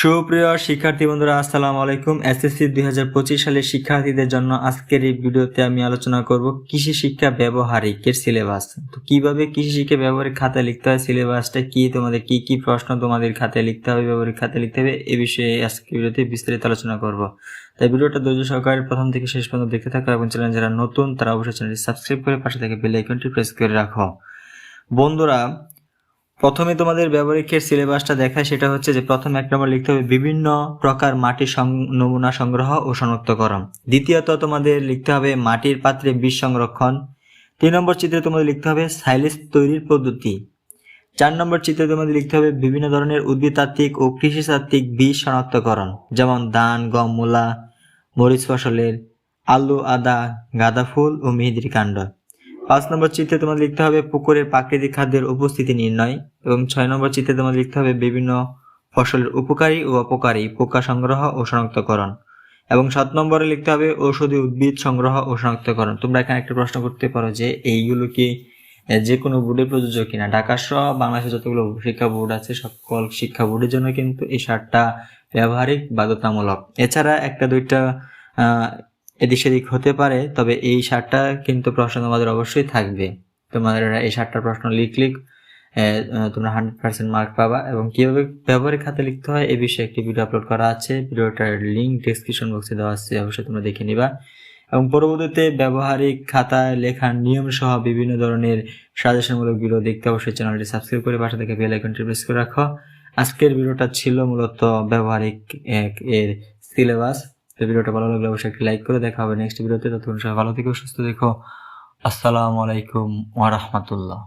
সুপ্রিয় শিক্ষার্থী বন্ধুরা, আসসালামু আলাইকুম। এসএসসি দুই হাজার পঁচিশ সালের শিক্ষার্থীদের জন্য আজকের এই ভিডিওতে আমি আলোচনা করব কৃষি শিক্ষা ব্যবহারিকের সিলেবাস। তো কীভাবে কৃষি শিক্ষা ব্যবহারিক খাতায় লিখতে হয়, সিলেবাসটা কি, তোমাদের কি কি প্রশ্ন তোমাদের খাতায় লিখতে হবে, ব্যবহারিক খাতায় লিখতে হবে, এ বিষয়ে আজকে ভিডিওতে বিস্তারিত আলোচনা করব। তাই ভিডিওটা ধৈর্য সহকারে প্রথম থেকে শেষ পর্যন্ত দেখতে থাকো এবং চ্যানেল যারা নতুন, তারা অবশ্যই চ্যানেলটি সাবস্ক্রাইব করে পাশে থেকে বেল আইকনটি প্রেস করে রাখো। বন্ধুরা প্রথমে তোমাদের ব্যবহারিকের সিলেবাসটা দেখায়, সেটা হচ্ছে যে প্রথম এক নম্বর লিখতে হবে বিভিন্ন প্রকার মাটির নমুনা সংগ্রহ ও শনাক্তকরণ দ্বিতীয়ত তোমাদের লিখতে হবে মাটির পাত্রে বীজ সংরক্ষণ। তিন নম্বর চিত্রে তোমাদের লিখতে হবে সাইলেজ তৈরির পদ্ধতি। চার নম্বর চিত্রে তোমাদের লিখতে হবে বিভিন্ন ধরনের উদ্ভিদতাত্ত্বিক ও কৃষিতাত্ত্বিক বীজ শনাক্তকরণ যেমন ধান, গম, মূলা, মরিচ ফসলের, আলু, আদা, গাঁদা ফুল ও মেহেদির কাণ্ড। পাঁচ নম্বর চিত্রে তোমাদের লিখতে হবে পুকুরের প্রাকৃতিক খাদ্যের উপস্থিতি নির্ণয় এবং ছয় নম্বর চিত্রে তোমাদের লিখতে হবে বিভিন্ন ফসলের উপকারী ও অপকারী পোকা সংগ্রহ ও শনাক্তকরণ এবং সাত নম্বরে লিখতে হবে ঔষধি উদ্ভিদ সংগ্রহ ও শনাক্তকরণ। তোমরা এখানে একটা প্রশ্ন করতে পারো যে এইগুলো কি যে কোনো বোর্ডে প্রযোজ্য কিনা? ঢাকা সহ বাংলাদেশের যতগুলো শিক্ষা বোর্ড আছে, সকল শিক্ষা বোর্ডের জন্য কিন্তু এই সারটা ব্যবহারিক বাধ্যতামূলক এছাড়া একটা দুইটা এদিক সেদিক হতে পারে, তবে এই সারটা কিন্তু প্রশ্ন তোমাদের অবশ্যই থাকবে। তোমাদের এই সারটার প্রশ্ন লিখলে তোমরা হান্ড্রেড পার্সেন্ট মার্ক পাবা এবং কীভাবে ব্যবহারিক খাতে লিখতে হয় এ বিষয়ে একটি ভিডিও আপলোড করা আছে। ভিডিওটার লিঙ্ক ডেসক্রিপশন বক্সে দেওয়া আছে, অবশ্যই তোমরা দেখে নিবা। এবং পরবর্তীতে ব্যবহারিক খাতায় লেখার নিয়ম সহ বিভিন্ন ধরনের সাজেশনমূলক ভিডিও দেখতে অবশ্যই চ্যানেলটি সাবস্ক্রাইব করে পাশে থেকে বেল আইকনটি প্রেস করে রাখো। আজকের ভিডিওটা ছিল মূলত ব্যবহারিক এর সিলেবাস তো ভিডিওটা ভালো লাগলে অবশ্যই একটি লাইক করে দেখা হবে নেক্সট ভিডিওতে। ততক্ষণ সবাই ভালো থেকে, সুস্থ দেখো আসসালামু আলাইকুম ওয়া রাহমাতুল্লাহ।